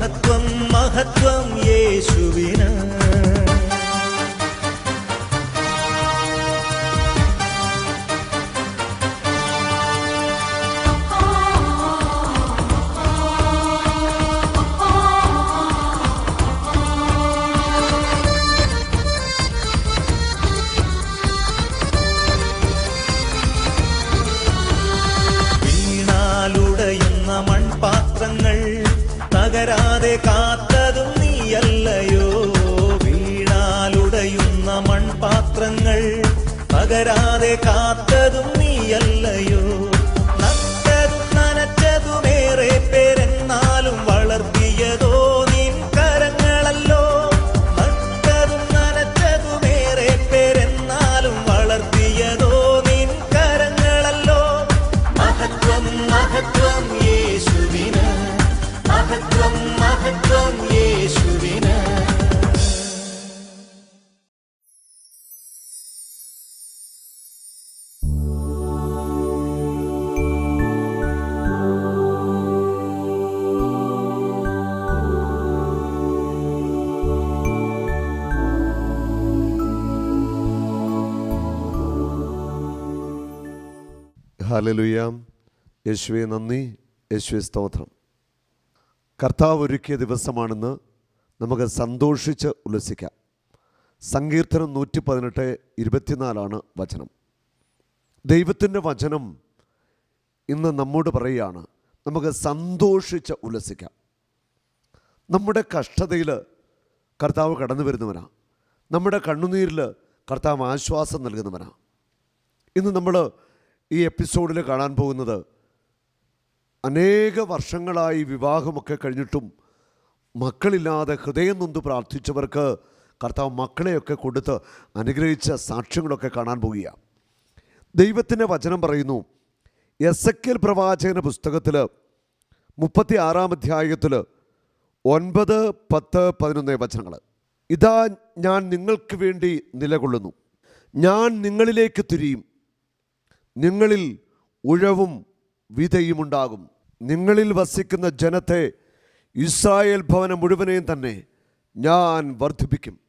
മഹത്വം മഹത്വം യേശുവിന്. തകരാതെ കാത്തതും നീയല്ലയോ? ഹാലലുയാം യേശുവെ നന്ദി. യേശുവെ സ്തോത്രം. കർത്താവ് ഒരുക്കിയ ദിവസമാണെന്ന് നമുക്ക് സന്തോഷിച്ച് ഉല്ലസിക്കാം. സങ്കീർത്തനം നൂറ്റി പതിനെട്ട് ഇരുപത്തിനാലാണ് വചനം. ദൈവത്തിന്റെ വചനം ഇന്ന് നമ്മോട് പറയുകയാണ് നമുക്ക് സന്തോഷിച്ച് ഉല്ലസിക്കാം. നമ്മുടെ കഷ്ടതയിൽ കർത്താവ് കടന്നു വരുന്നവനാണ് നമ്മുടെ കണ്ണുനീരിൽ കർത്താവ് ആശ്വാസം നൽകുന്നവനാണ് ഇന്ന് നമ്മൾ ഈ എപ്പിസോഡിൽ കാണാൻ പോകുന്നത് അനേക വർഷങ്ങളായി വിവാഹമൊക്കെ കഴിഞ്ഞിട്ടും മക്കളില്ലാതെ ഹൃദയം നൊന്ത് പ്രാർത്ഥിച്ചവർക്ക് കർത്താവ് മക്കളെയൊക്കെ കൊടുത്ത് അനുഗ്രഹിച്ച സാക്ഷ്യങ്ങളൊക്കെ കാണാൻ പോവുകയാണ് ദൈവത്തിന്റെ വചനം പറയുന്നു എസ് എക്കൽ പ്രവാചകന പുസ്തകത്തിൽ മുപ്പത്തി ആറാം അധ്യായത്തിൽ ഒൻപത് പത്ത് പതിനൊന്ന് വചനങ്ങൾ. ഇതാ ഞാൻ നിങ്ങൾക്ക് വേണ്ടി നിലകൊള്ളുന്നു. ഞാൻ നിങ്ങളിലേക്ക് തിരിയും. നിങ്ങളിൽ ഉഴവും വിതയുമുണ്ടാകും. നിങ്ങളിൽ വസിക്കുന്ന ജനത്തെ ഇസ്രായേൽ ഭവനം മുഴുവനെയും തന്നെ ഞാൻ വർദ്ധിപ്പിക്കും.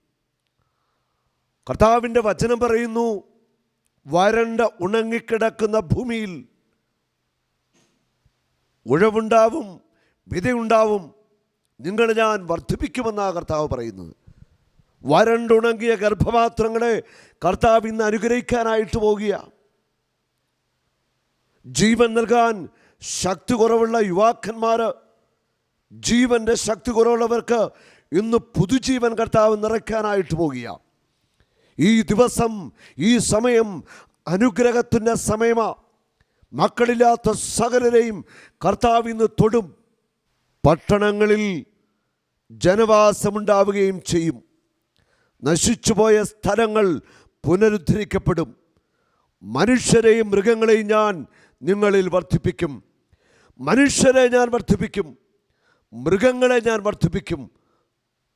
കർത്താവിന്റെ വചനം പറയുന്നു വരണ്ട ഉണങ്ങിക്കിടക്കുന്ന ഭൂമിയിൽ ഉഴവുണ്ടാവും വിതയുണ്ടാവും. നിങ്ങൾ ഞാൻ വർദ്ധിപ്പിക്കുമെന്നാണ് കർത്താവ് പറയുന്നത്. വരണ്ടുണങ്ങിയ ഗർഭപാത്രങ്ങളെ കർത്താവ് ഇന്ന് അനുഗ്രഹിക്കാനായിട്ട് പോകുകയാണ് ജീവൻ നൽകാൻ ശക്തി കുറവുള്ള യുവാക്കന്മാർ ജീവന്റെ ശക്തി കുറവുള്ളവർക്ക് ഇന്ന് പുതുജീവൻ കർത്താവ് നിറയ്ക്കാനായിട്ട് പോകുക. ഈ ദിവസം ഈ സമയം അനുഗ്രഹത്തിന്റെ സമയമാ. മക്കളില്ലാത്ത സകലരെയും കർത്താവ് ഇന്ന് തൊടും. പട്ടണങ്ങളിൽ ജനവാസമുണ്ടാവുകയും ചെയ്യും. നശിച്ചുപോയ സ്ഥലങ്ങൾ പുനരുദ്ധരിക്കപ്പെടും. മനുഷ്യരെയും മൃഗങ്ങളെയും ഞാൻ നിങ്ങളിൽ വർദ്ധിപ്പിക്കും. മനുഷ്യരെ ഞാൻ വർദ്ധിപ്പിക്കും. മൃഗങ്ങളെ ഞാൻ വർദ്ധിപ്പിക്കും.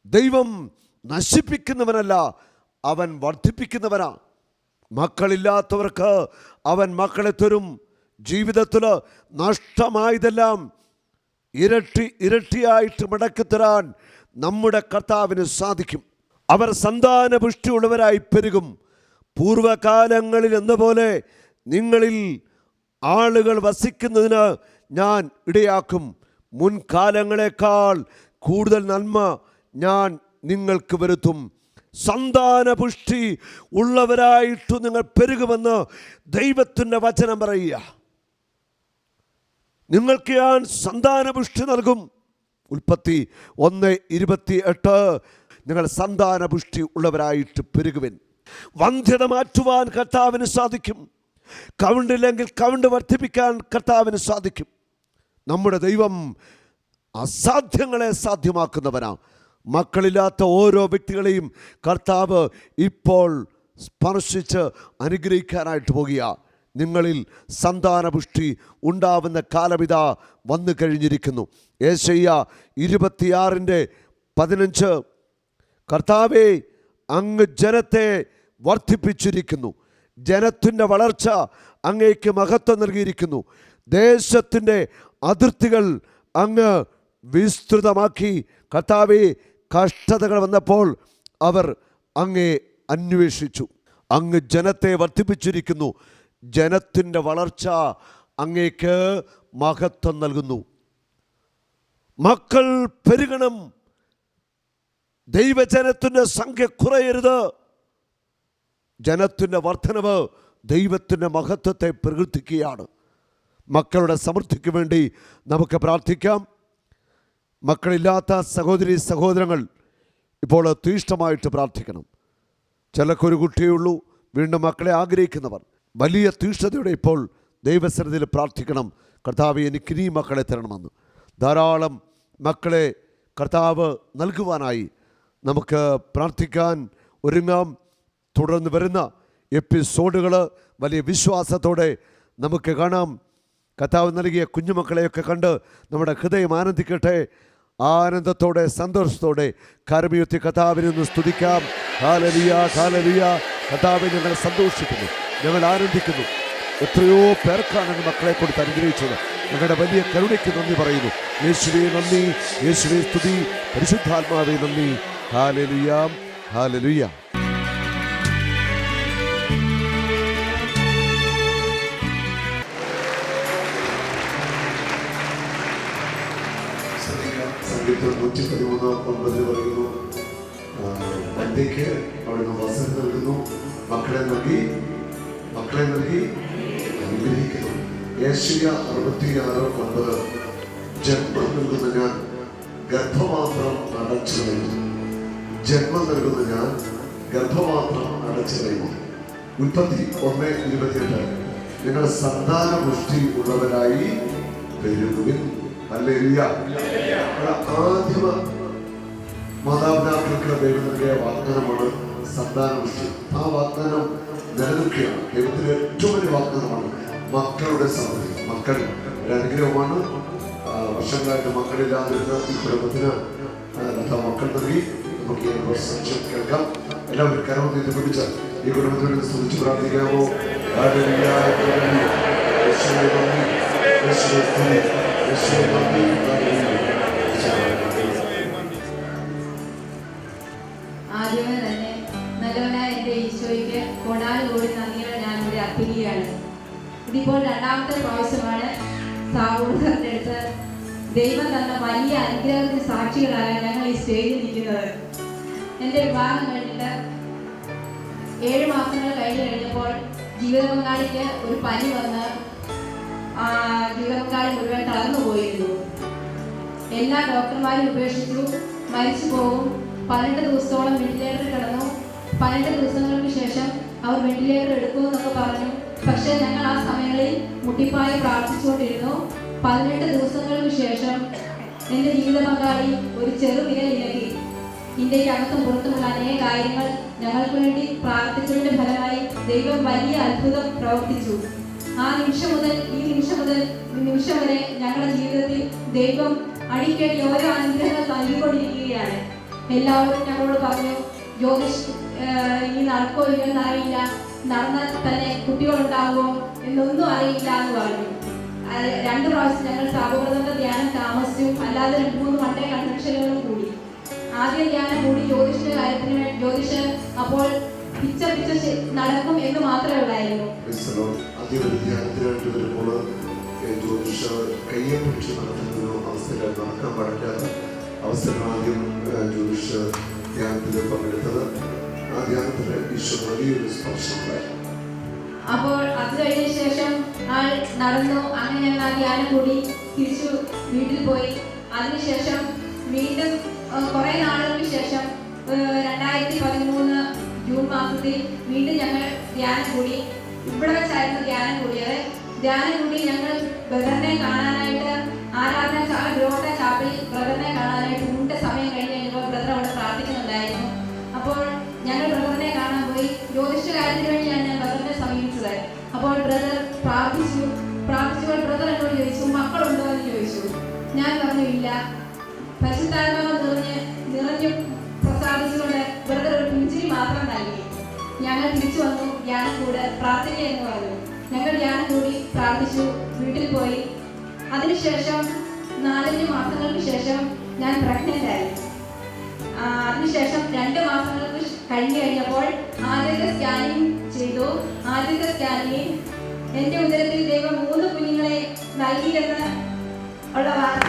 ദൈവം നശിപ്പിക്കുന്നവനല്ല അവൻ വർദ്ധിപ്പിക്കുന്നവനാ. മക്കളില്ലാത്തവർക്ക് അവൻ മക്കളെ തരും. ജീവിതത്തിൽ നഷ്ടമായതെല്ലാം ഇരട്ടി ഇരട്ടിയായിട്ട് മടക്കിത്തരാൻ നമ്മുടെ കർത്താവിന് സാധിക്കും. അവർ സന്താനപുഷ്ടിയുള്ളവരായി പെരുകും. പൂർവകാലങ്ങളിൽ എന്ന പോലെ നിങ്ങളിൽ ആളുകൾ വസിക്കുന്നതിന് ഞാൻ ഇടയാക്കും. മുൻകാലങ്ങളെക്കാൾ കൂടുതൽ നന്മ ഞാൻ നിങ്ങൾക്ക് വരുത്തും. സന്താനപുഷ്ടി ഉള്ളവരായിട്ട് നിങ്ങൾ പെരുകുമെന്ന് ദൈവത്തിന്റെ വചനം പറയുക. നിങ്ങൾക്ക് ഞാൻ സന്താനപുഷ്ടി നൽകും. ഉൽപ്പത്തി ഒന്ന് ഇരുപത്തി എട്ട് നിങ്ങൾ സന്താനപുഷ്ടി ഉള്ളവരായിട്ട് പെരുകുവിൻ. വന്ധ്യത മാറ്റുവാൻ കർത്താവിന് സാധിക്കും. കൗണ്ടില്ലെങ്കിൽ കൗണ്ട് വർദ്ധിപ്പിക്കാൻ കർത്താവിന് സാധിക്കും. നമ്മുടെ ദൈവം അസാധ്യങ്ങളെ സാധ്യമാക്കുന്നവനാണ് മക്കളില്ലാത്ത ഓരോ വ്യക്തികളെയും കർത്താവ് ഇപ്പോൾ സ്പർശിച്ച് അനുഗ്രഹിക്കാനായിട്ട് പോകുക നിങ്ങളിൽ സന്താനപുഷ്ടി ഉണ്ടാവുന്ന കാലമിത വന്നു കഴിഞ്ഞിരിക്കുന്നു. ഏശയ്യ ഇരുപത്തിയാറിന്റെ പതിനഞ്ച്. കർത്താവെ അങ്ങ് ജനത്തെ വർദ്ധിപ്പിച്ചിരിക്കുന്നു. ജനത്തിന്റെ വളർച്ച അങ്ങേക്ക് മഹത്വം നൽകിയിരിക്കുന്നു. ദേശത്തിന്റെ അതിർത്തികൾ അങ്ങ് വിസ്തൃതമാക്കി. കർത്താവെ കഷ്ടതകൾ വന്നപ്പോൾ അവർ അങ്ങേ അന്വേഷിച്ചു. അങ്ങ് ജനത്തെ വർദ്ധിപ്പിച്ചിരിക്കുന്നു. ജനത്തിന്റെ വളർച്ച അങ്ങേക്ക് മഹത്വം നൽകുന്നു. മക്കൾ പെരുകണം. ദൈവജനത്തിന്റെ സംഖ്യ കുറയരുത്. ജനത്തിന്റെ വർധനവ് ദൈവത്തിന്റെ മഹത്വത്തെ പ്രകീർത്തിക്കുകയാണ്. മക്കളുടെ സമൃദ്ധിക്ക് വേണ്ടി നമുക്ക് പ്രാർത്ഥിക്കാം. മക്കളില്ലാത്ത സഹോദരി സഹോദരങ്ങൾ ഇപ്പോൾ തീഷ്ണമായിട്ട് പ്രാർത്ഥിക്കണം. ചിലക്കൊരു കുട്ടിയേ ഉള്ളൂ വീണ്ടും മക്കളെ ആഗ്രഹിക്കുന്നവർ. വലിയ തീഷ്ണതയോടെ ഇപ്പോൾ ദൈവസന്നിധിയിൽ പ്രാർത്ഥിക്കണം. കർത്താവ് എനിക്ക് ഇനിയും മക്കളെ തരണമെന്ന്. ധാരാളം മക്കളെ കർത്താവ് നൽകുവാനായി നമുക്ക് പ്രാർത്ഥിക്കാൻ ഒരുങ്ങാം. തുടർന്ന് വരുന്ന എപ്പിസോഡുകൾ വലിയ വിശ്വാസത്തോടെ നമുക്ക് കാണാം. കഥാവ് നൽകിയ കുഞ്ഞുമക്കളെയൊക്കെ കണ്ട് നമ്മുടെ ഹൃദയം ആനന്ദിക്കട്ടെ. ആനന്ദത്തോടെ സന്തോഷത്തോടെ കരമയുത്തി കഥാവിനെ ഒന്ന് സ്തുതിക്കാം. കാലലിയ കാലലിയ കഥാവിനെ ഞങ്ങൾ സന്തോഷിക്കുന്നു ഞങ്ങൾ ആനന്ദിക്കുന്നു. എത്രയോ പേർക്കാണ് മക്കളെ കൊടുത്ത് അനുഗ്രഹിച്ചത്. ഞങ്ങളുടെ വലിയ കരുണയ്ക്ക് നന്ദി പറയുന്നു. യേശുവെ നന്ദി. യേശുവെ സ്തുതി. പരിശുദ്ധാത്മാവെ നന്ദി. ഹാലലുയാം ഹാലലുയ സംഗീതം നൂറ്റി പതിമൂന്ന് ഒൻപതിൽ പറയുന്നു വന്ധ്യയ്ക്ക് അവിടുന്ന് വസതി നൽകുന്നു മക്കളെ നൽകി മക്കളെ നൽകി അനുഗ്രഹിക്കുന്നു. ഏഷ്യ അറുപത്തി ആറ് ഒൻപത് ജന്മം നൽകുന്ന ഞാൻ ഗർഭമാത്രം അടച്ചു കഴിഞ്ഞു ജന്മം നൽകുന്ന ഞാൻ ഗർഭമാത്രം അടച്ചു കഴിഞ്ഞു ഉൽപ്പത്തി ഒന്ന് ഇരുപത്തിയെട്ട്. നിങ്ങൾ സന്താന പുഷ്ടി ഉള്ളവരായി പെരുകുവിൻ അല്ലേലിയ ആദ്യമ മാതാപിതാക്കൾക്ക് ദൈവം നൽകിയ വാഗ്ദാനമാണ് സന്താനപുഷ്ടി ആ വാഗ്ദാനം നിലനിൽക്കുകയാണ്. ദൈവത്തിന്റെ ഏറ്റവും വലിയ വാഗ്ദാനമാണ് മക്കളുടെ സമൃദ്ധി മക്കൾ ഒരനുഗ്രഹമാണ് വർഷങ്ങളായിട്ട് മക്കളില്ലാതിരുന്ന ഈ കുടുംബത്തിന് മക്കൾ നൽകി. നമുക്ക് പ്രസംഗം കേൾക്കാം. എല്ലാവരും കരവ് നീതി പിടിച്ച് ഈ കുടുംബത്തിന് സ്തുതിച്ച് പ്രാർത്ഥിക്കാമോ? നന്ദി, യേശുവേ നന്ദി, ഇതിപ്പോൾ രണ്ടാമത്തെ പ്രാവശ്യമാണ് സാവൂർദ്ധത്തിന്റെ അടുത്ത് ദൈവം തന്ന വലിയ അനുഗ്രഹത്തിന് സാക്ഷികളായ ഞങ്ങൾ ഈ സ്റ്റേജിൽ നിൽക്കുന്നത്. എന്റെ വിവാഹം കഴിഞ്ഞിട്ട് ഏഴ് മാസങ്ങൾ കഴിഞ്ഞ് കഴിഞ്ഞപ്പോൾ ജീവിത പങ്കാളിക്ക് ഒരു പനി വന്ന് ജീവിത പങ്കാളി മുഴുവൻ തളർന്നു പോയിരുന്നു. എല്ലാ ഡോക്ടർമാരും ഉപേക്ഷിച്ചു മരിച്ചു പോകും. പന്ത്രണ്ട് ദിവസത്തോളം വെന്റിലേറ്ററിൽ കിടന്നു. പന്ത്രണ്ട് ദിവസങ്ങൾക്ക് ശേഷം അവർ വെന്റിലേറ്റർ എടുക്കുമെന്നൊക്കെ പറഞ്ഞു. ഞങ്ങൾ ആ സമയങ്ങളിൽ മുട്ടിപ്പായി പ്രാർത്ഥിച്ചുകൊണ്ടിരുന്നു. പതിനെട്ട് ദിവസങ്ങൾക്ക് ശേഷം എന്റെ ജീവിത പങ്കാളി ഒരു ചെറു ഇല്ലെങ്കിൽ ഇന്ത്യയ്ക്ക് അകത്തും പുറത്തുമുള്ള അനേക കാര്യങ്ങൾ ഞങ്ങൾക്ക് വേണ്ടി പ്രാർത്ഥിച്ചതിന്റെ ഫലമായി ദൈവം വലിയ അത്ഭുതം പ്രവർത്തിച്ചു. ആ നിമിഷം മുതൽ ഈ നിമിഷം മുതൽ നിമിഷം വരെ ഞങ്ങളുടെ ജീവിതത്തിൽ ദൈവം അടിക്കടി ഓരോ അനുഗ്രഹങ്ങൾ നൽകിക്കൊണ്ടിരിക്കുകയാണ്. എല്ലാവരും ഞങ്ങളോട് പറഞ്ഞു ജ്യോതിഷ് ഇനി നടക്കോ ഇല്ലെന്ന് അറിയില്ല. നടന്നാൽ തന്നെ കുട്ടികളുണ്ടാകുമോ എന്നൊന്നും അറിയില്ല എന്ന് പറഞ്ഞു. രണ്ടു പ്രാവശ്യം ഞങ്ങൾ സാബോധന ധ്യാനം താമസിച്ചു. അല്ലാതെ മൂന്ന് മട്ടേ കൺവെൻഷനുകളും കൂടി. ആദ്യ ധ്യാനം കൂടി ജ്യോതിഷ കാര്യത്തിന് വേണ്ടി ജ്യോതിഷ് അപ്പോൾ പിച്ച പിച്ച നടക്കും എന്ന് മാത്രമേ ഉള്ളായിരുന്നു. ആദ്യം ഒരു ജ്യോതിഷ ആദ്യം ജ്യോതിഷ ധ്യാനത്തിൽ പങ്കെടുത്തത് ആ ധ്യാനത്തിൽ ഈശോ വലിയൊരു സ്പർശമുണ്ടായി അപ്പോൾ അത് കഴിഞ്ഞ ശേഷം ആൾ നടന്നു. അങ്ങനെ ഞങ്ങൾ ആ ധ്യാനം കൂടി തിരിച്ചു വീട്ടിൽ പോയി. അതിനുശേഷം വീണ്ടും കുറെ നാളുകൾക്ക് ശേഷം രണ്ടായിരത്തി പതിമൂന്ന് ജൂൺ മാസത്തിൽ വീണ്ടും ഞങ്ങൾ ധ്യാനം കൂടി. ഇവിടെ വെച്ചായിരുന്നു ധ്യാനം കൂടിയത്. ധ്യാനം കൂടി ഞങ്ങൾ ബ്രദറിനെ കാണാനായിട്ട് ആരാധന ഗ്രോട്ട ചാപ്പിൽ ബ്രദറിനെ കാണാനായിട്ട് മുണ്ട സമയം കഴിഞ്ഞ് പരിശുദ്ധാത്മാവ് നിറഞ്ഞ് നിറഞ്ഞ് പ്രസാദിച്ചുകൊണ്ട് വെറുതെ ഒരു പുഞ്ചിരി മാത്രം നൽകി. ഞങ്ങൾ തിരിച്ചു വന്നു ധ്യാനം കൂടെ പ്രാർത്ഥന എന്ന് പറഞ്ഞു. ഞങ്ങൾ ധ്യാനം കൂടി പ്രാർത്ഥിച്ചു. വീട്ടിൽ പോയി. അതിനുശേഷം നാലഞ്ച് മാസങ്ങൾക്ക് ശേഷം ഞാൻ പ്രഗ്നന്റ് ആയി. അതിനുശേഷം രണ്ട് മാസങ്ങൾക്ക് കഴിഞ്ഞു കഴിഞ്ഞ് കഴിഞ്ഞപ്പോൾ ആദ്യത്തെ സ്കാനിങ് ചെയ്തു. ആദ്യത്തെ സ്കാനിങ്ങിൽ എന്റെ ഉദരത്തിൽ ദൈവം മൂന്ന് കുഞ്ഞുങ്ങളെ നൽകിയെന്ന് ഉള്ള വാർത്ത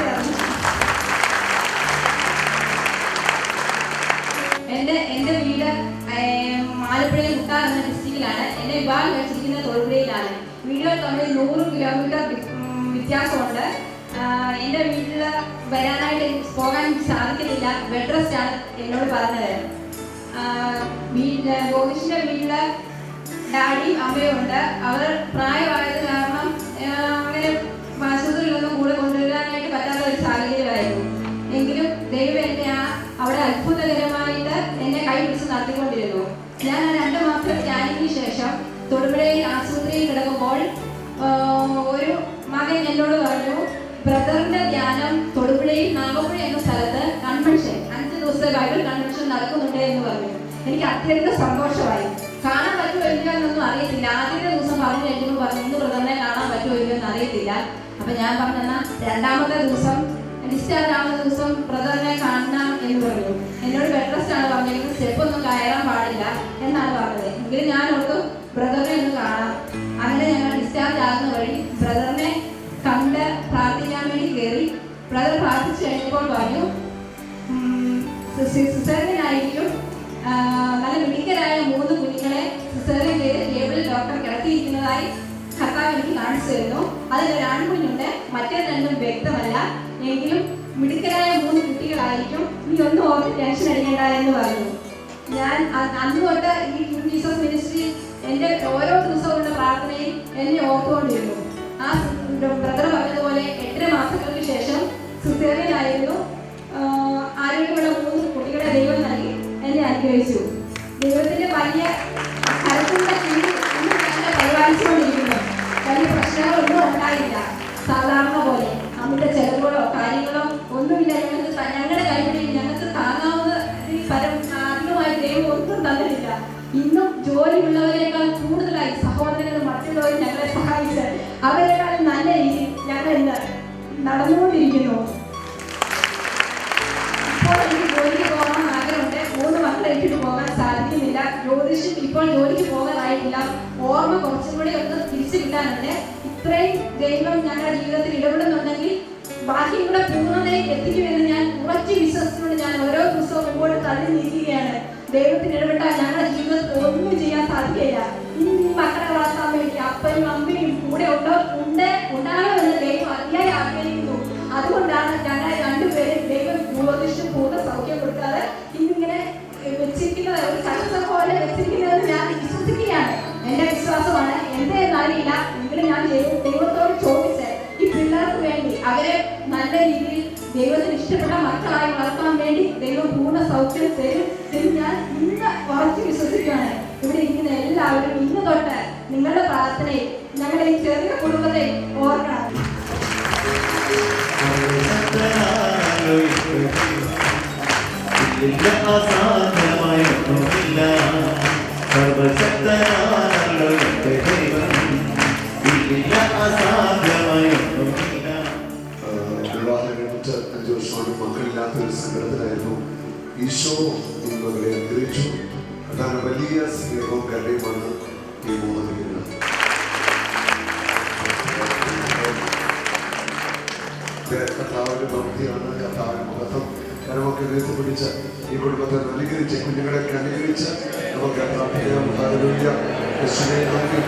എന്റെ എന്റെ വീട് ആലപ്പുഴയിൽ മുട്ടാർ എന്ന ഡിസ്ട്രിക്റ്റിലാണ്. എന്റെ വിഭാഗം കഴിച്ചിരിക്കുന്നത് തൊഴിലയിലാണ് വീടുകൾ തമ്മിൽ നൂറ് കിലോമീറ്റർ വ്യത്യാസമുണ്ട്. എന്റെ വീട്ടിൽ വരാനായിട്ട് പോകാൻ സാധിക്കുന്നില്ല. ബെഡ് റെസ്റ്റ് ആണ് എന്നോട് പറഞ്ഞത്. ആ, വീട്ടിൽ ഡാഡിയും അമ്മയും ഉണ്ട്. അവർ പ്രായമായത് കാരണം അങ്ങനെ നടത്തിക്കൊണ്ടിരുന്നു ഞാൻ ആ രണ്ട് മാസത്തെ സ്കാനിങ്ങിന് ശേഷം തൊടുപുഴയിൽ ആശുപത്രിയിൽ കിടക്കുമ്പോൾ ഒരു മകൻ എന്നോട് പറഞ്ഞു ബ്രദറിന്റെ ധ്യാനം തൊടുപുഴയിൽ നാഗപ്പുഴ എന്ന സ്ഥലത്ത് കൺവെൻഷൻ അഞ്ച് ദിവസത്തെ ബൈബിൾ കൺവെൻഷൻ നടക്കുന്നുണ്ട് എന്ന് പറഞ്ഞു. എനിക്ക് അത്യന്തം സന്തോഷമായി. കാണാൻ പറ്റുമോ ഇല്ലയോ എന്നൊന്നും അറിയത്തില്ല. ആദ്യത്തെ ദിവസം പറഞ്ഞു കഴിഞ്ഞപ്പോൾ പറഞ്ഞു ഇന്ന് ബ്രദറിനെ കാണാൻ പറ്റുമോ ഇല്ലയോ എന്ന് അറിയത്തില്ല. അപ്പൊ ഞാൻ പറഞ്ഞ രണ്ടാമത്തെ ദിവസം ഡിസ്ചാർജ് ആവുന്ന ദിവസം ബ്രദറിനെ കാണണം എന്ന് പറഞ്ഞു. എന്നോട് ബെഡ് റെസ്റ്റ് ആണ് പറഞ്ഞിരിക്കുന്നത് സ്റ്റെപ്പ് ഒന്നും കയറാൻ പാടില്ല എന്നാണ് പറഞ്ഞത്. എങ്കിലും ഞാൻ ഓർത്തു ബ്രദറിനെ ഒന്ന് കാണാം. അങ്ങനെ ഞങ്ങൾ ഡിസ്ചാർജ് ആകുന്ന വഴി ബ്രദറിനെ കണ്ട് പ്രാർത്ഥിക്കാൻ വേണ്ടി കയറി. ബ്രദർ പ്രാർത്ഥിച്ചു കഴിഞ്ഞപ്പോൾ പറഞ്ഞു സിസ്റ്ററിനായിരിക്കും നല്ല മിടുക്കരായ മൂന്ന് കുഞ്ഞുങ്ങളെ സിസേറിയൻ ചെയ്ത് ടേബിളിൽ ഡോക്ടർ കിടത്തിയിരിക്കുന്നതായി കർത്താവ് എനിക്ക് കാണിച്ചു തരുന്നു. അതിലൊരു ആൺകുഞ്ഞുണ്ട്. മറ്റേ രണ്ടും വ്യക്തമല്ല. എങ്കിലും മിടുക്കരായ മൂന്ന് കുട്ടികളായിരിക്കും. നീ ഒന്നും ഓർത്ത് ടെൻഷൻ അടിക്കേണ്ട എന്ന് പറഞ്ഞു. ഞാൻ അന്ന് തൊട്ട് ഈ ജീസസ് മിനിസ്ട്രി എന്റെ ഓരോ ദിവസമുള്ള പ്രാർത്ഥനയിൽ എന്നെ ഓർത്തുകൊണ്ടിരുന്നു. ആ ബ്രദർ പറഞ്ഞതുപോലെ എട്ടര മാസങ്ങൾക്ക് ശേഷം സിസേറിയനായിരുന്നു. ആരോഗ്യമുള്ള മൂന്ന് കുട്ടികളെ ദൈവം നൽകി എന്നെ അനുഗ്രഹിച്ചു. ദൈവത്തിന്റെ വലിയ പരിപാലിച്ചുകൊണ്ടിരിക്കുന്നു. വലിയ പ്രശ്നങ്ങളൊന്നും ഉണ്ടായില്ല. സാധാരണ പോലെ. നമ്മുടെ ചെലവുകളോ കാര്യങ്ങളോ ഒന്നുമില്ല. ഞങ്ങൾക്ക് ഞങ്ങളുടെ കൈപ്പിടിയിൽ ഞങ്ങൾക്ക് താങ്ങാവുന്ന പരം ദൈവം ഒന്നും തന്നിട്ടില്ല. ഇന്നും ജോലിയുള്ളവരെക്കാൾ കൂടുതലായി സഹോദരങ്ങൾ മറ്റുള്ളവർ ഞങ്ങളെ സഹായിച്ച് അവരെക്കാൾ നല്ല രീതിയിൽ ഞങ്ങൾ ഇന്ന് നടന്നുകൊണ്ടിരിക്കുന്നു. മൂന്ന് പോകാൻ ഇപ്പോൾ ജോലിക്ക് പോകാനായിട്ടില്ല. ഓർമ്മ കുറച്ചും കൂടി ഒന്ന് തിരിച്ചു കിട്ടാനുണ്ട്. ഇത്രയും ദൈവം ഞങ്ങളുടെ ജീവിതത്തിൽ ഇടപെടുന്നുണ്ടെങ്കിൽ ബാക്കി കൂടെ പൂർണതയിലേക്ക് എത്തിക്കുമെന്ന് ഞാൻ ഉറച്ചു വിശ്വസിച്ചുകൊണ്ട് ഞാൻ ഓരോ ദിവസവും മുമ്പോട്ട് തള്ളി നീക്കുകയാണ്. ദൈവത്തിന് ഇടപെട്ടാൽ ഞങ്ങളുടെ ജീവിതത്തിൽ ഒന്നും ചെയ്യാൻ സാധിക്കില്ല. മക്കളെ വളർത്താൻ വേണ്ടി അപ്പനും അമ്മയും കൂടെ ഉണ്ടോ? ഉണ്ട് ഉണ്ടാകണമെന്ന് ദൈവം അതിയായി ആഗ്രഹിക്കുന്നു. അതുകൊണ്ടാണ് ഞങ്ങളെ രണ്ടുപേരും ദൈവം ജ്യോതിഷം പൂർണ സൗഖ്യം കൊടുക്കാതെ ഇന്നിങ്ങനെ വെച്ചിരിക്കുന്നത് ഒരു ചട്ടം പോലെ വെച്ചിരിക്കുന്നതെന്ന് ഞാൻ വിശ്വസിക്കുകയാണ്. എന്റെ വിശ്വാസമാണ് എന്റെ എങ്കിലും ഞാൻ ദൈവ- ദൈവത്തോട് ചോദിച്ച് ഈ പിള്ളേർക്ക് വേണ്ടി അവരെ നല്ല രീതിയിൽ ദൈവത്തിന് ഇഷ്ടപ്പെട്ട മക്കളായി വളർത്താൻ വേണ്ടി ദൈവം പൂർണ സൗഖ്യം തരും എന്ന് ഞാൻ ഇന്ന് ഉറച്ചു വിശ്വസിക്കുകയാണ്. ഇവിടെ ഇരിക്കുന്ന എല്ലാവരും ഇന്ന് തൊട്ട് നിങ്ങളുടെ പ്രാർത്ഥനയെ ഞങ്ങളുടെ ഈ ചെറിയ കുടുംബത്തെ ഓർക്കണം. അസാധ്യമായൊന്നുമില്ല സർവശക്തനാണല്ലോ വർഷമാണ് മക്കളില്ലാത്ത ഒരു സങ്കടത്തിലായിരുന്നു ഈശോ ഈ മകളെ അനുഗ്രഹിച്ചു. അതാണ് വലിയ സ്നേഹവും കരുണയുമാണ് ഈ മൂന്ന് കുഞ്ഞുങ്ങൾ കർത്താവിന്റെ ഭക്തിയാണ് കർത്താവിന്റെ മഹത്വം. കരമൊക്കെ ഉയർത്തിപ്പിടിച്ച് ഈ കുടുംബത്തെ അനുഗ്രഹിച്ച് കുഞ്ഞുങ്ങളെയൊക്കെ അനുഗ്രഹിച്ച് നമുക്ക് പ്രാർത്ഥിക്കാം ഹല്ലേലൂയ. യേശുവേ നന്ദി.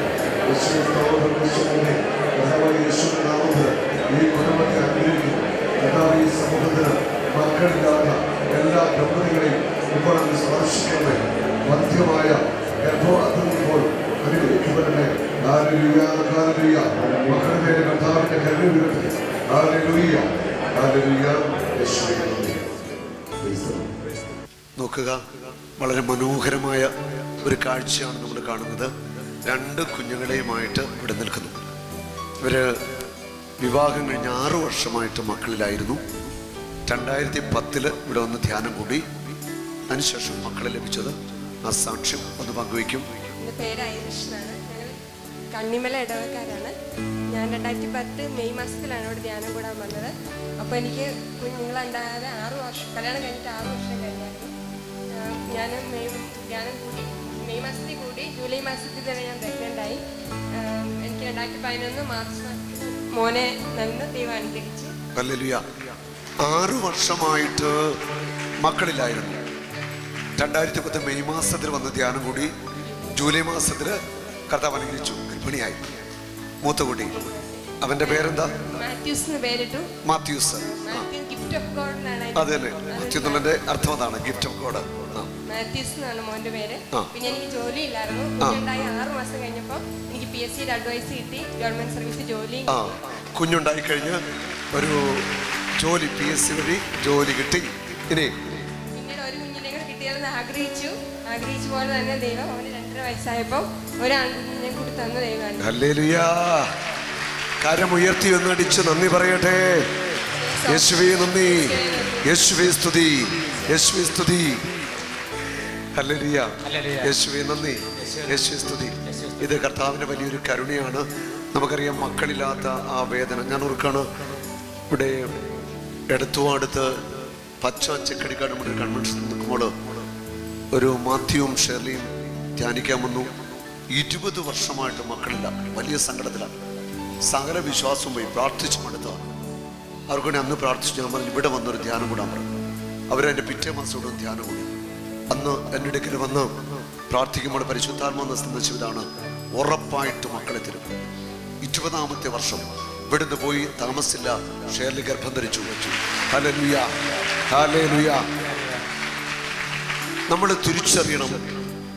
യേശുവേ സ്തോത്രം. യേശുവേ കർത്താവായ യേശുവിന്റെ നാമത്തിൽ ഈ കുടുംബത്തെ അനുഗ്രഹിക്കും കർത്താവ് ഈ സമൂഹത്തിന് മക്കളില്ലാത്ത എല്ലാ ദമ്പതികളെയും ഇപ്പോൾ അങ്ങ് സ്പർശിക്കണമേ മധ്യമായ ഗർഭവാസം ഇപ്പോൾ അനുഗ്രഹിക്കപ്പെടണേ ഹാലലുയ ഹാലലുയ മക്കളുടെ നന്ദി Praise the Lord. നോക്കുക വളരെ മനോഹരമായ ഒരു കാഴ്ചയാണ് നമ്മൾ കാണുന്നത്. രണ്ട് കുഞ്ഞുങ്ങളെയുമായിട്ട് ഇവിടെ നിൽക്കുന്നു. ഇവർ വിവാഹം കഴിഞ്ഞ ആറ് വർഷമായിട്ട് മക്കളിലായിരുന്നു. രണ്ടായിരത്തി പത്തിൽ ഇവിടെ വന്ന് ധ്യാനം കൂടി. അതിനുശേഷം മക്കളെ ലഭിച്ചത് ആ സാക്ഷ്യം ഒന്ന് പങ്കുവയ്ക്കും. കണ്ണിമല ഇടവക്കാരാണ്. ഞാൻ രണ്ടായിരത്തി പത്ത് മെയ് മാസത്തിലാണ് ഇവിടെ ധ്യാനം കൂടാൻ വന്നത്. അപ്പോൾ എനിക്ക് കുഞ്ഞുങ്ങളുണ്ടാകാതെ ആറ് വർഷം കല്യാണം കഴിഞ്ഞിട്ട് ആറ് വർഷം കഴിഞ്ഞായിരുന്നു. ഞാൻ മെയ് ധ്യാനം കൂടി മെയ് മാസത്തിൽ കൂടി ജൂലൈ മാസത്തിൽ തന്നെ ഞാൻ പ്രഗ്നന്റ് ആയി. എനിക്ക് രണ്ടായിരത്തി പതിനൊന്ന് മാർച്ച് മോനെ നിന്ന് ദൈവം അനുഗ്രഹിച്ചു. ആറു വർഷമായിട്ട് മക്കളില്ലായിരുന്നു. രണ്ടായിരത്തി പത്ത് മെയ് മാസത്തിൽ വന്ന ധ്യാനം കൂടി ജൂലൈ മാസത്തിൽ കർത്താവ് അനുഗ്രഹിച്ചു. ഗർഭിണിയായി മൂത്ത കുട്ടി. അവന്റെ പേരെന്താ? മാത്യൂസ്. മാത്യൂസ് അത് തന്നെ മാത്യു എന്നുള്ളതിന്റെ അർത്ഥം അതാണ് ഗിഫ്റ്റ് ഓഫ് ഗോഡ് മാത്യൂസ് എന്നാണ് മോന്റെ പേര്. പിന്നെ എനിക്ക് ജോലി ഇല്ലായിരുന്നു. കുഞ്ഞുണ്ടായി ആറ് മാസം കഴിഞ്ഞപ്പോൾ എനിക്ക് പി എസ് സിയുടെ അഡ്വൈസ് കിട്ടി ഗവൺമെന്റ് സർവീസ് ജോലി. ആ. കുഞ്ഞുണ്ടായി കഴിഞ്ഞ് ഒരു ജോലി പി എസ് സി വഴി ജോലി കിട്ടി. ഇനി പിന്നീട് ഒരു കുഞ്ഞിനെ കൂടെ കിട്ടിയാലെന്ന് ആഗ്രഹിച്ചു. ആഗ്രഹിച്ച പോലെ തന്നെ ദൈവം അവന് രണ്ടര വയസ്സായപ്പോൾ ഒരു ആൺകുഞ്ഞിനെ കൂടി തന്ന ദൈവമാണ് കരമുയർത്തി ഒന്നടിച്ച് നന്ദി പറയട്ടെ. യേശുവേ നന്ദി. യേശുവേ സ്തുതി. യേശുവേ സ്തുതി. ഹല്ലേലൂയ. യേശുവേ നന്ദി. യേശുവേ സ്തുതി. ഇത് കർത്താവിന്റെ വലിയൊരു കരുണയാണ്. നമുക്കറിയാം മക്കളില്ലാത്ത ആ വേദന. ഞാൻ ഓർക്കാണ് ഇവിടെ എടുത്തുവാടുത്ത് പച്ച ചെക്കടിക്കാട് നമ്മുടെ കൺവെൻഷൻ നിൽക്കുമ്പോൾ ഒരു മാത്യുവും ഷെർലിയും ധ്യാനിക്കാൻ വന്നു. ഇരുപത് വർഷമായിട്ട് മക്കളില്ല. വലിയ സങ്കടത്തിലാണ്. സകല വിശ്വാസവും പോയി പ്രാർത്ഥിച്ചു മടുത്തതാണ് അവർക്ക് വേണ്ടി അന്ന് പ്രാർത്ഥിച്ചു ഞാൻ പറഞ്ഞു ഇവിടെ വന്നൊരു ധ്യാനം കൂടാൻ പറഞ്ഞു അവരെന്റെ പിറ്റേ മാസം ധ്യാനം കൂടി. അന്ന് എന്റെ അടുക്കൽ വന്ന് പ്രാർത്ഥിക്കുമ്പോൾ പരിശുദ്ധാത്മാന്ന് സന്ദർശിച്ചതാണ് ഉറപ്പായിട്ട് മക്കളെ തരും. ഇരുപതാമത്തെ വർഷം ഇവിടുന്ന് പോയി താമസില്ല ഷേർലി ഗർഭം ധരിച്ചു. വെച്ചു ഹല്ലേലൂയ. നമ്മൾ തിരിച്ചറിയണം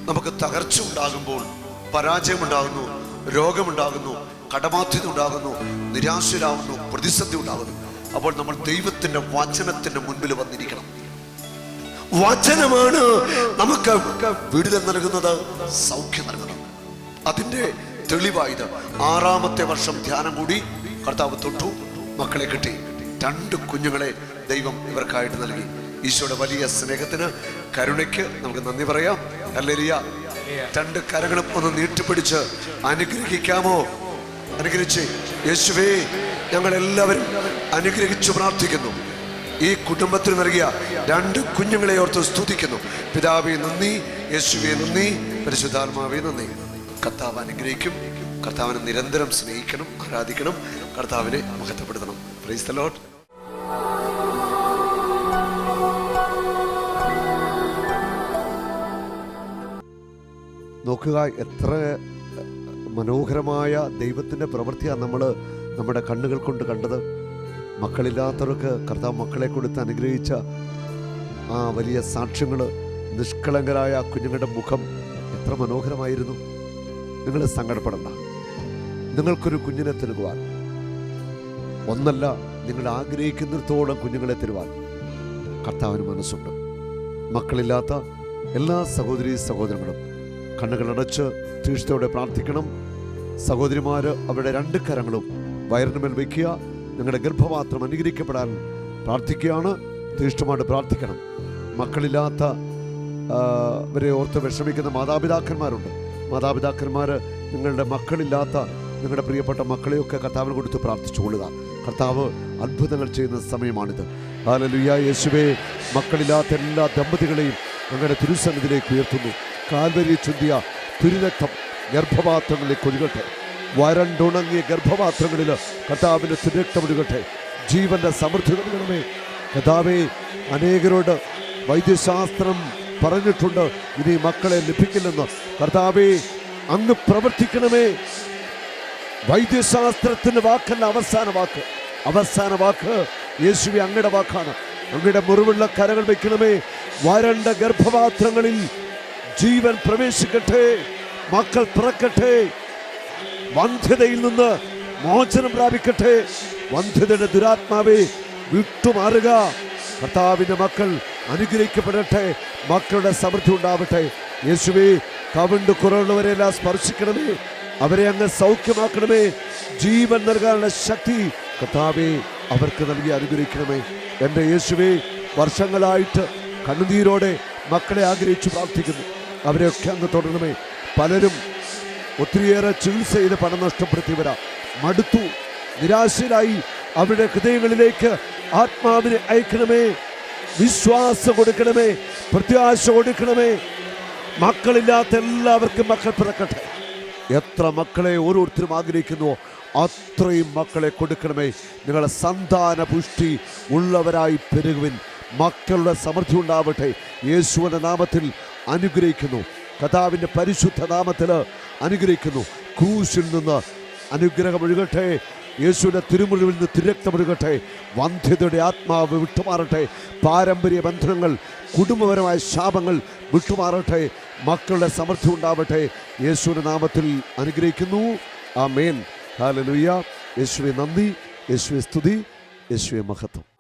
നമുക്ക് തകർച്ച ഉണ്ടാകുമ്പോൾ പരാജയമുണ്ടാകുന്നു രോഗമുണ്ടാകുന്നു കടബാധ്യത ഉണ്ടാകുന്നു നിരാശരാകുന്നു പ്രതിസന്ധി ഉണ്ടാകുന്നു. അപ്പോൾ നമ്മൾ ദൈവത്തിന്റെ വചനത്തിന്റെ മുൻപിൽ വന്നിരിക്കണം. വചനമാണ് നമുക്ക് വിടുതൽ നൽകുന്നത് സൗഖ്യം നൽകുന്നത്. അതിന്റെ തെളിവായത് ആറാമത്തെ വർഷം ധ്യാനം കൂടി കർത്താവ് തൊട്ടു മക്കളെ കിട്ടി. രണ്ട് കുഞ്ഞുങ്ങളെ ദൈവം ഇവർക്കായിട്ട് നൽകി. ഈശോയുടെ വലിയ സ്നേഹത്തിന് കരുണയ്ക്ക് നമുക്ക് നന്ദി പറയാം. അല്ലെലിയ രണ്ട് കരങ്ങളും ഒന്ന് നീട്ടിപ്പിടിച്ച് അനുഗ്രഹിക്കാമോ? അനുഗ്രഹിച്ച്. യേശുവേ ഞങ്ങൾ എല്ലാവരും അനുഗ്രഹിച്ചു പ്രാർത്ഥിക്കുന്നു. ഈ കുടുംബത്തിന് നൽകിയ രണ്ട് കുഞ്ഞുങ്ങളെ ഓർത്ത് സ്തുതിക്കുന്നു. പിതാവെ നന്ദി. യേശുവെ നന്ദി. പരിശുദ്ധാത്മാവെ നന്ദി. കർത്താവ് അനുഗ്രഹിക്കും. കർത്താവിനെ നിരന്തരം സ്നേഹിക്കണം ആരാധിക്കണം. കർത്താവിനെ മഹത്വപ്പെടുത്തണം. പ്രൈസ് ദ ലോർഡ് നോക്കുക എത്ര മനോഹരമായ നമ്മൾ നമ്മുടെ കണ്ണുകൾ കൊണ്ട് കണ്ടത് മക്കളില്ലാത്തവർക്ക് കർത്താവ് മക്കളെ കൊടുത്ത് അനുഗ്രഹിച്ച ആ വലിയ സാക്ഷ്യങ്ങൾ നിഷ്കളങ്കരായ ആ കുഞ്ഞുങ്ങളുടെ മുഖം എത്ര മനോഹരമായിരുന്നു. നിങ്ങൾ സങ്കടപ്പെടണ്ട. നിങ്ങൾക്കൊരു കുഞ്ഞിനെ തരുവാൻ. ഒന്നല്ല നിങ്ങൾ ആഗ്രഹിക്കുന്നിടത്തോളം കുഞ്ഞുങ്ങളെ തരുവാൻ. കർത്താവിന് മനസ്സുണ്ട്. മക്കളില്ലാത്ത എല്ലാ സഹോദരി സഹോദരങ്ങളും കണ്ണുകളടച്ച് തീഷ്ഠയോടെ പ്രാർത്ഥിക്കണം. സഹോദരിമാർ അവരുടെ രണ്ട് കരങ്ങളും വയറിനുമേൽ വയ്ക്കുക. നിങ്ങളുടെ ഗർഭപാത്രം അനുഗ്രഹിക്കപ്പെടാൻ പ്രാർത്ഥിക്കുകയാണ്. തീഷ്ണമായിട്ട് പ്രാർത്ഥിക്കണം. മക്കളില്ലാത്ത വരെ ഓർത്ത് വിഷമിക്കുന്ന മാതാപിതാക്കന്മാരുണ്ട്. മാതാപിതാക്കന്മാർ നിങ്ങളുടെ മക്കളില്ലാത്ത നിങ്ങളുടെ പ്രിയപ്പെട്ട മക്കളെയൊക്കെ കർത്താവിന് കൊടുത്ത് പ്രാർത്ഥിച്ചുകൊള്ളുക കർത്താവ് അത്ഭുതങ്ങൾ ചെയ്യുന്ന സമയമാണിത്. ഹാലലുയ യേശുവേ മക്കളില്ലാത്ത എല്ലാ ദമ്പതികളെയും ഞങ്ങളുടെ തിരുസന്നിധിയിലേക്ക് ഉയർത്തുന്നു. കാൽവരി ചുന്തിയ തിരുരക്തം ഗർഭപാത്രങ്ങളിലേക്ക് ഒഴുകട്ടെ. വരണ്ടുണങ്ങിയ ഗർഭപാത്രങ്ങളിൽ കർത്താവിന്റെ സുരക്ഷമൊഴുകട്ടെ ജീവന്റെ സമൃദ്ധി നൽകണമേ. കഥാവെ അനേകരോട് വൈദ്യശാസ്ത്രം പറഞ്ഞിട്ടുണ്ട്. ഇനി മക്കളെ ലഭിക്കില്ലെന്ന്. കർത്താവെ അങ്ങ് പ്രവർത്തിക്കണമേ. വൈദ്യശാസ്ത്രത്തിന്റെ വാക്കല്ല അവസാന വാക്ക്. അവസാന വാക്ക് യേശുവി അങ്ങയുടെ വാക്കാണ്. അങ്ങയുടെ മുറിവുള്ള കരകൾ വെക്കണമേ. വരണ്ട ഗർഭപാത്രങ്ങളിൽ ജീവൻ പ്രവേശിക്കട്ടെ. മക്കൾ പിറക്കട്ടെ. വന്ധ്യതയിൽ നിന്ന് മോചനം പ്രാപിക്കട്ടെ. വന്ധ്യതയുടെ ദുരാത്മാവെ വിട്ടുമാറുക. കർത്താവിന്റെ മക്കൾ അനുഗ്രഹിക്കപ്പെടട്ടെ. മക്കളുടെ സമൃദ്ധി ഉണ്ടാവട്ടെ. യേശുവേ കവിണ്ട് കുറവുള്ളവരെല്ലാം സ്പർശിക്കണമേ. അവരെ അങ്ങ് സൗഖ്യമാക്കണമേ. ജീവൻ നൽകാനുള്ള ശക്തി കർത്താവെ അവർക്ക് നൽകി അനുഗ്രഹിക്കണമേ. എന്റെ യേശുവെ വർഷങ്ങളായിട്ട് കണ്ണുനീരോടെ മക്കളെ ആഗ്രഹിച്ചു പ്രാർത്ഥിക്കുന്നു. അവരെയൊക്കെ അങ്ങ് തുടരണമേ. പലരും ഒത്തിരിയേറെ ചികിത്സ ചെയ്ത് പണം നഷ്ടപ്പെടുത്തിയവരാ മടുത്തു നിരാശയിലായി അവരുടെ ഹൃദയങ്ങളിലേക്ക് ആത്മാവിനെ അയക്കണമേ. വിശ്വാസം കൊടുക്കണമേ. പ്രത്യാശ കൊടുക്കണമേ. മക്കളില്ലാത്ത എല്ലാവർക്കും മക്കൾ പിറക്കട്ടെ. എത്ര മക്കളെ ഓരോരുത്തരും ആഗ്രഹിക്കുന്നുവോ അത്രയും മക്കളെ കൊടുക്കണമേ. നിങ്ങളെ സന്താന പുഷ്ടി ഉള്ളവരായി പെരുകുവിൻ. മക്കളുടെ സമൃദ്ധി ഉണ്ടാവട്ടെ. യേശുവിന്റെ നാമത്തിൽ അനുഗ്രഹിക്കുന്നു. കഥാവിന്റെ പരിശുദ്ധ നാമത്തിൽ അനുഗ്രഹിക്കുന്നു. ക്രൂശിൽ നിന്ന് അനുഗ്രഹമൊഴുകട്ടെ യേശുവിന്റെ തിരുമുറിവിൽ നിന്ന് തിരക്തമൊഴുകട്ടെ വന്ധ്യതയുടെ ആത്മാവ് വിട്ടുമാറട്ടെ. പാരമ്പര്യ ബന്ധനങ്ങൾ കുടുംബപരമായ ശാപങ്ങൾ വിട്ടുമാറട്ടെ. മക്കളുടെ സമൃദ്ധി ഉണ്ടാവട്ടെ. യേശുവിന്റെ നാമത്തിൽ അനുഗ്രഹിക്കുന്നു. ആ മേൻ ഹാലലുയ്യ യേശുവെ നന്ദി. യേശുവെ സ്തുതി. യേശുവെ മഹത്വം.